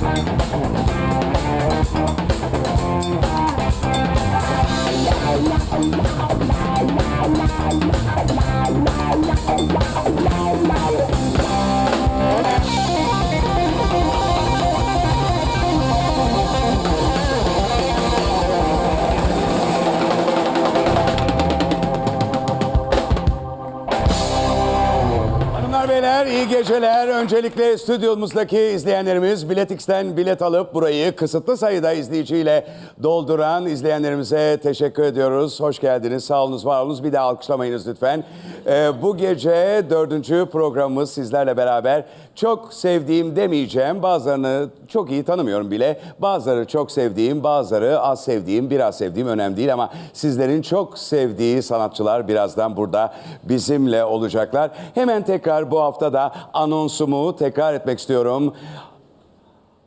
Hanımlar iyi geceler. Öncelikle stüdyomuzdaki izleyenlerimiz Biletix'ten bilet alıp burayı kısıtlı sayıda izleyiciyle dolduran izleyenlerimize teşekkür ediyoruz. Hoş geldiniz. Sağ olunuz, var olunuz. Bir daha alkışlamayınız lütfen. Ee, bu gece dördüncü programımız sizlerle beraber çok sevdiğim demeyeceğim. Bazılarını çok iyi tanımıyorum bile. Bazıları çok sevdiğim, bazıları az sevdiğim, biraz sevdiğim önemli değil ama sizlerin çok sevdiği sanatçılar birazdan burada bizimle olacaklar. Hemen tekrar bu hafta da anonsumu tekrar etmek istiyorum.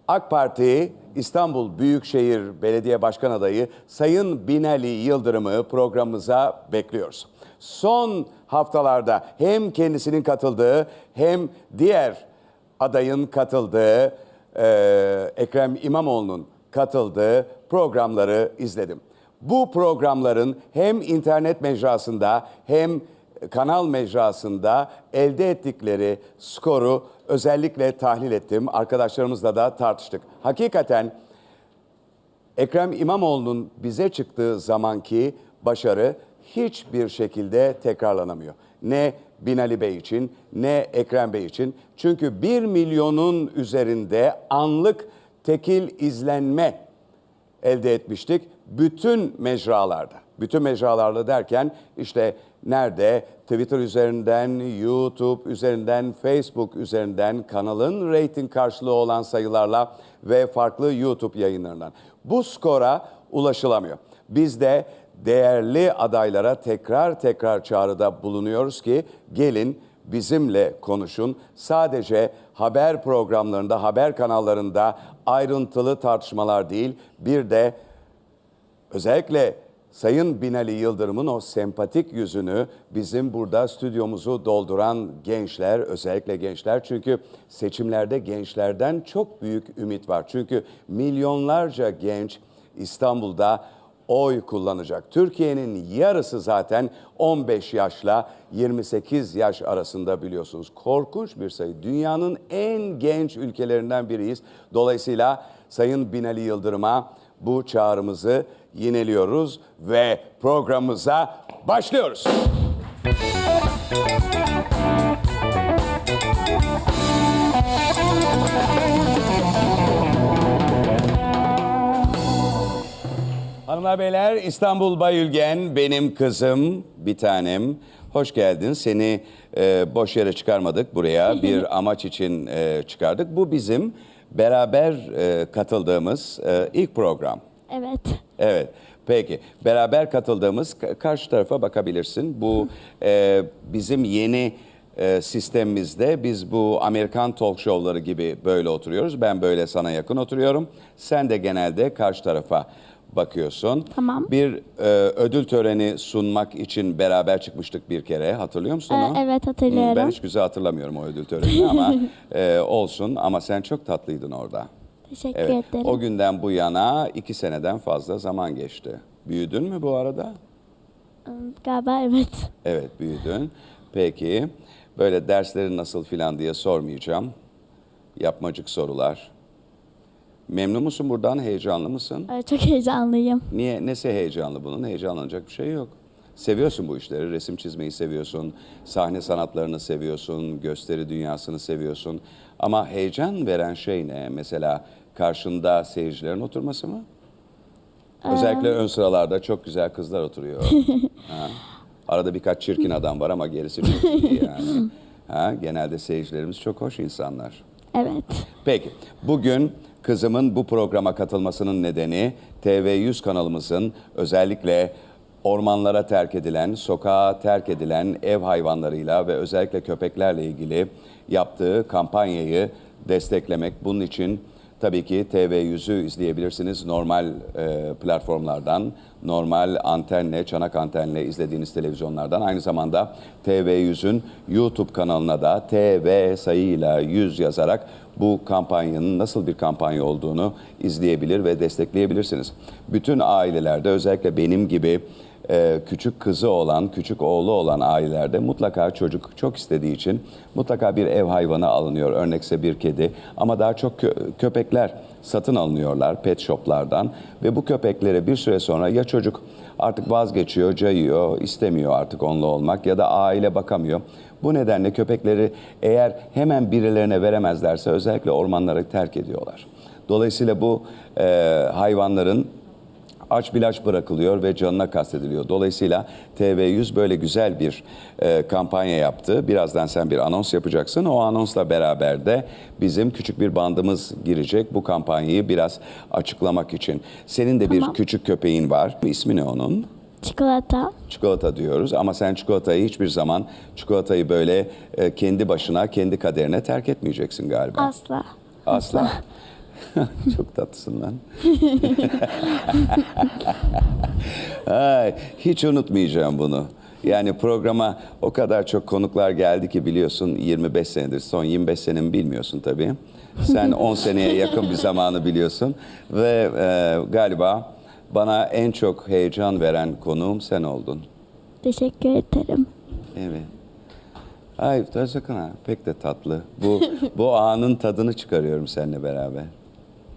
AK Parti İstanbul Büyükşehir Belediye Başkan Adayı Sayın Binali Yıldırım'ı programımıza bekliyoruz. Son haftalarda hem kendisinin katıldığı hem diğer adayın katıldığı eee, Ekrem İmamoğlu'nun katıldığı programları izledim. Bu programların hem internet mecrasında hem kanal mecrasında elde ettikleri skoru özellikle tahlil ettim. Arkadaşlarımızla da tartıştık. Hakikaten Ekrem İmamoğlu'nun bize çıktığı zamanki başarı hiçbir şekilde tekrarlanamıyor. Ne Binali Bey için ne Ekrem Bey için. Çünkü 1 milyonun üzerinde anlık tekil izlenme elde etmiştik. Bütün mecralarda. Bütün mecralarda derken işte nerede? Twitter üzerinden, YouTube üzerinden, Facebook üzerinden kanalın reyting karşılığı olan sayılarla ve farklı YouTube yayınlarından. Bu skora ulaşılamıyor. Biz de değerli adaylara tekrar tekrar çağrıda bulunuyoruz ki gelin bizimle konuşun. Sadece haber programlarında, haber kanallarında ayrıntılı tartışmalar değil, bir de özellikle Sayın Binali Yıldırım'ın o sempatik yüzünü bizim burada stüdyomuzu dolduran gençler, özellikle gençler çünkü seçimlerde gençlerden çok büyük ümit var. Çünkü milyonlarca genç İstanbul'da oy kullanacak. Türkiye'nin yarısı zaten 15 yaşla 28 yaş arasında biliyorsunuz. Korkunç bir sayı. Dünyanın en genç ülkelerinden biriyiz. Dolayısıyla Sayın Binali Yıldırım'a bu çağrımızı yineliyoruz ve programımıza başlıyoruz. Hanımlar beyler İstanbul Bayülgen benim kızım bir tanem. Hoş geldin. Seni e, boş yere çıkarmadık buraya. Bir amaç için e, çıkardık. Bu bizim beraber e, katıldığımız e, ilk program. Evet. Evet. Peki. Beraber katıldığımız ka- karşı tarafa bakabilirsin. Bu e, bizim yeni e, sistemimizde biz bu Amerikan talk show'ları gibi böyle oturuyoruz. Ben böyle sana yakın oturuyorum. Sen de genelde karşı tarafa bakıyorsun. Tamam. Bir e, ödül töreni sunmak için beraber çıkmıştık bir kere. Hatırlıyor musun Ee, onu? evet, hatırlıyorum. Ben hiç güzel hatırlamıyorum o ödül törenini ama e, olsun. Ama sen çok tatlıydın orada. Teşekkür Evet. ederim. O günden bu yana iki seneden fazla zaman geçti. Büyüdün mü bu arada? Galiba evet. Evet büyüdün. Peki böyle derslerin nasıl filan diye sormayacağım. Yapmacık sorular. Memnun musun buradan? Heyecanlı mısın? Ee, Çok heyecanlıyım. Niye? Nesi heyecanlı bunun? Heyecanlanacak bir şey yok. Seviyorsun bu işleri. Resim çizmeyi seviyorsun. Sahne sanatlarını seviyorsun. Gösteri dünyasını seviyorsun. Ama heyecan veren şey ne? Mesela karşında seyircilerin oturması mı? Özellikle ön sıralarda çok güzel kızlar oturuyor. ha. Arada birkaç çirkin adam var ama gerisi çok iyi yani. Ha, genelde seyircilerimiz çok hoş insanlar. Evet. Peki, bugün kızımın bu programa katılmasının nedeni TV100 kanalımızın özellikle ormanlara terk edilen, sokağa terk edilen ev hayvanlarıyla ve özellikle köpeklerle ilgili yaptığı kampanyayı desteklemek. Bunun için Tabii ki TV100'ü izleyebilirsiniz. Normal e, platformlardan, normal antenle, çanak antenle izlediğiniz televizyonlardan. Aynı zamanda TV100'ün YouTube kanalına da TV sayıyla 100 yazarak bu kampanyanın nasıl bir kampanya olduğunu izleyebilir ve destekleyebilirsiniz. Bütün ailelerde özellikle benim gibi e, küçük kızı olan, küçük oğlu olan ailelerde mutlaka çocuk çok istediği için mutlaka bir ev hayvanı alınıyor. Örnekse bir kedi ama daha çok kö- köpekler satın alınıyorlar pet shoplardan ve bu köpeklere bir süre sonra ya çocuk artık vazgeçiyor, cayıyor, istemiyor artık onunla olmak ya da aile bakamıyor. Bu nedenle köpekleri eğer hemen birilerine veremezlerse özellikle ormanları terk ediyorlar. Dolayısıyla bu e, hayvanların aç bilaç bırakılıyor ve canına kastediliyor. Dolayısıyla TV100 böyle güzel bir e, kampanya yaptı. Birazdan sen bir anons yapacaksın. O anonsla beraber de bizim küçük bir bandımız girecek bu kampanyayı biraz açıklamak için. Senin de bir Tamam. küçük köpeğin var. İsmi ne onun? Çikolata. Çikolata diyoruz ama sen çikolatayı hiçbir zaman çikolatayı böyle e, kendi başına, kendi kaderine terk etmeyeceksin galiba. Asla. Asla. Çok tatlısın lan. Ay, hiç unutmayacağım bunu. Yani programa o kadar çok konuklar geldi ki biliyorsun 25 senedir. Son 25 senemi bilmiyorsun tabii. Sen 10 seneye yakın bir zamanı biliyorsun. Ve e, galiba bana en çok heyecan veren konuğum sen oldun. Teşekkür ederim. Evet. Ay sakın ha pek de tatlı. Bu bu anın tadını çıkarıyorum seninle beraber.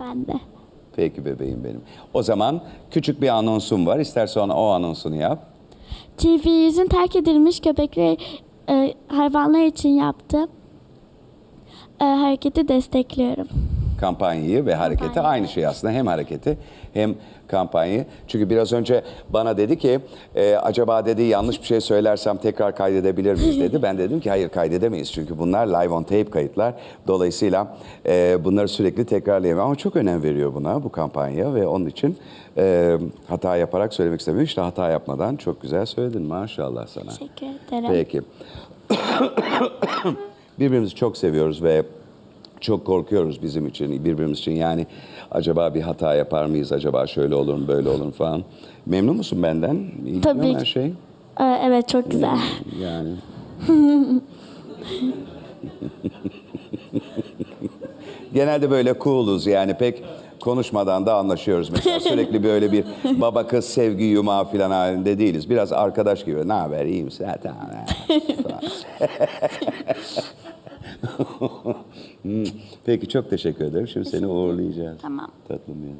Ben de. Peki bebeğim benim. O zaman küçük bir anonsum var. İstersen o anonsunu yap. TV100'ün terk edilmiş köpekleri e, hayvanlar için yaptığı e, hareketi destekliyorum. Kampanyayı ve hareketi Kampanyayı. aynı şey aslında. Hem hareketi hem kampanyayı. Çünkü biraz önce bana dedi ki e, acaba dedi yanlış bir şey söylersem tekrar kaydedebilir miyiz dedi. Ben dedim ki hayır kaydedemeyiz. Çünkü bunlar live on tape kayıtlar. Dolayısıyla e, bunları sürekli tekrarlayamam. Ama çok önem veriyor buna bu kampanya ve onun için e, hata yaparak söylemek istemiyorum. İşte hata yapmadan çok güzel söyledin maşallah sana. Teşekkür ederim. Peki. Birbirimizi çok seviyoruz ve çok korkuyoruz bizim için, birbirimiz için. Yani acaba bir hata yapar mıyız, acaba şöyle olur mu, böyle olur mu falan. Memnun musun benden? İyi Tabii her şey? Evet çok güzel. Yani. Genelde böyle cool'uz yani pek konuşmadan da anlaşıyoruz. Mesela sürekli böyle bir baba kız sevgi yumağı falan halinde değiliz. Biraz arkadaş gibi. Ne haber iyi misin? Ha, tamam. ha." falan. Hmm, Peki çok teşekkür ederim. Şimdi seni uğurlayacağız. Tamam. Tatlım benim.